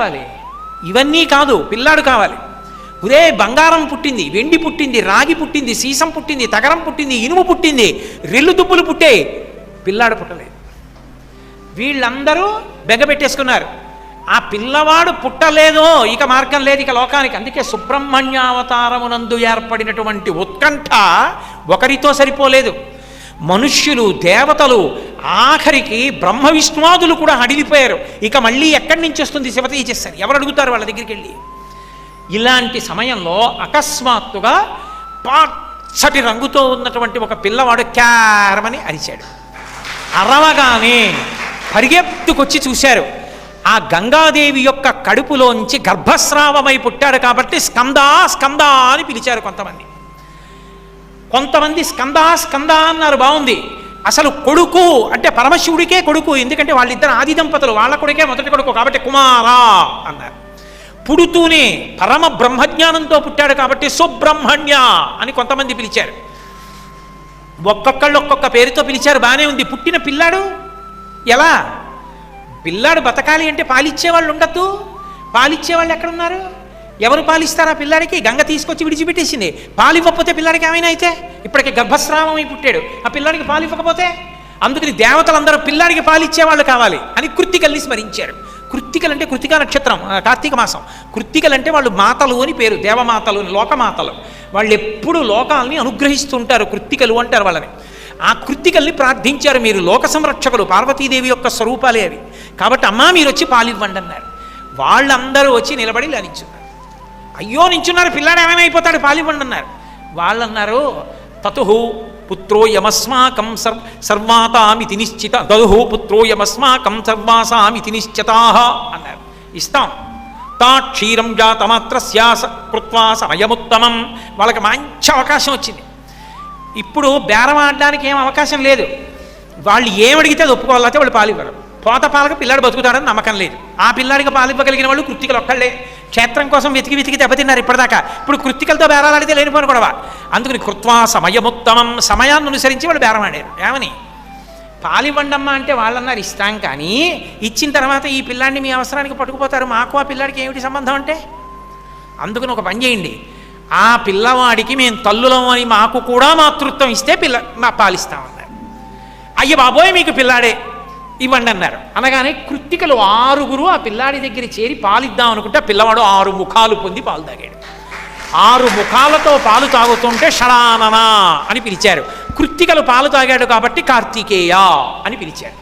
కావాలి. ఇవన్నీ కాదు పిల్లాడు కావాలి. ఒరే బంగారం పుట్టింది వెండి పుట్టింది రాగి పుట్టింది సీసం పుట్టింది తగరం పుట్టింది ఇనుము పుట్టింది రెల్లు దుబ్బులు పుట్టే పిల్లాడు పుట్టలేదు. వీళ్ళందరూ బెగబెట్టేసుకున్నారు. ఆ పిల్లవాడు పుట్టలేదో ఇక మార్గం లేదు ఇక లోకానికి. అందుకే సుబ్రహ్మణ్యావతారమునందు ఏర్పడినటువంటి ఉత్కంఠ ఒకరితో సరిపోలేదు. మనుష్యులు దేవతలు ఆఖరికి బ్రహ్మ విష్ణువాదులు కూడా అడిగిపోయారు. ఇక మళ్ళీ ఎక్కడి నుంచి వస్తుంది శివత? తీసేస్తారు ఎవరు అడుగుతారు వాళ్ళ దగ్గరికి వెళ్ళి? ఇలాంటి సమయంలో అకస్మాత్తుగా పచ్చటి రంగుతో ఉన్నటువంటి ఒక పిల్లవాడు క్యారమని అరిచాడు. అరవగానే పరిగెత్తుకొచ్చి చూశారు. ఆ గంగాదేవి యొక్క కడుపులోంచి గర్భస్రావమై పుట్టాడు కాబట్టి స్కందా స్కందా అని పిలిచారు కొంతమంది. కొంతమంది స్కందా స్కందా అన్నారు బాగుంది. అసలు కొడుకు అంటే పరమశివుడికే కొడుకు ఎందుకంటే వాళ్ళిద్దరు ఆది దంపతులు వాళ్ళ కొడుకే మొదటి కొడుకు కాబట్టి కుమారా అన్నారు. పుడుతూనే పరమ బ్రహ్మజ్ఞానంతో పుట్టాడు కాబట్టి సుబ్రహ్మణ్య అని కొంతమంది పిలిచారు. ఒక్కొక్కళ్ళు ఒక్కొక్క పేరుతో పిలిచారు బాగానే ఉంది. పుట్టిన పిల్లాడు ఎలా? పిల్లాడు బతకాలి అంటే పాలిచ్చే వాళ్ళు ఉండద్దు. పాలిచ్చేవాళ్ళు ఎక్కడున్నారు? ఎవరు పాలిస్తారు ఆ పిల్లాడికి? గంగ తీసుకొచ్చి విడిచిపెట్టేసింది. పాలు ఇవ్వకపోతే పిల్లాడికి ఏమైనా అయితే ఇప్పటికి గర్భస్రావం అయి పుట్టాడు. ఆ పిల్లాడికి పాలు ఇవ్వకపోతే అందుకని దేవతలందరూ పిల్లాడికి పాలిచ్చేవాళ్ళు కావాలి అని కృత్తికల్ని స్మరించారు. కృత్తికలు అంటే కృతికా నక్షత్రం కార్తీక మాసం. కృత్తికలు అంటే వాళ్ళు మాతలు అని పేరు దేవమాతలు అని, లోకమాతలు. వాళ్ళు ఎప్పుడు లోకాల్ని అనుగ్రహిస్తుంటారు కృత్తికలు అంటారు వాళ్ళని. ఆ కృత్తికల్ని ప్రార్థించారు మీరు లోక సంరక్షకులు పార్వతీదేవి యొక్క స్వరూపాలే అవి. కాబట్టి అమ్మా మీరు వచ్చి పాలివ్వండి అన్నారు. వాళ్ళందరూ వచ్చి నిలబడి లనించున్నారు అయ్యో నించున్నారు పిల్లాడు ఏమైనా అయిపోతాడు పాలివ్వండి అన్నారు. వాళ్ళన్నారు పుత్రో యమస్మాకం సర్ సర్వాతామితి నిశ్చిత దదుహు పుత్రోయమస్మాకం సర్వాసామితి నిశ్చితా అన్నారు. ఇస్తాం. తా క్షీరం జాతమాత్రస్యా స- కృత్వా సమయముత్తమం. వాళ్ళకి మంచి అవకాశం వచ్చింది. ఇప్పుడు బేరం ఆడడానికి ఏం అవకాశం లేదు. వాళ్ళు ఏమడిగితే అది ఒప్పుకోవాలంటే వాళ్ళు పాలివ్వరు. పోత పాలక పిల్లాడు బతుకుతాడని నమ్మకం లేదు. ఆ పిల్లాడికి పాలివ్వగలిగిన వాళ్ళు కృత్తికలు ఒక్కళ్ళే. క్షేత్రం కోసం వెతికి వెతికి దెబ్బతిన్నారు ఇప్పటిదాకా. ఇప్పుడు కృత్తికలతో బేరాలాడితే లేనిపోను కూడా అందుకని కృత్వా సమయముత్తమం. సమయాన్ని అనుసరించి వాళ్ళు బేరమాడారు ఏమని? పాలివ్వండమ్మా అంటే వాళ్ళన్నారు ఇస్తాం కానీ ఇచ్చిన తర్వాత ఈ పిల్లాడిని మీ అవసరానికి పట్టుకుపోతారు. మాకు ఆ పిల్లాడికి ఏమిటి సంబంధం అంటే? అందుకని ఒక పని చేయండి. ఆ పిల్లవాడికి మేము తల్లులం అని మాకు కూడా మాతృత్వం ఇస్తే పిల్ల మా పాలిస్తామన్నారు అయ్య బాబోయ్ మీకు పిల్లాడే. ఇవ్వండి అన్నారు. అనగానే కృత్తికలు ఆరుగురు ఆ పిల్లాడి దగ్గర చేరి పాలిద్దాం అనుకుంటే ఆ పిల్లవాడు ఆరు ముఖాలు పొంది పాలు తాగాడు. ఆరు ముఖాలతో పాలు తాగుతుంటే షడాననా అని పిలిచారు. కృత్తికలు పాలు తాగాడు కాబట్టి కార్తికేయ అని పిలిచారు.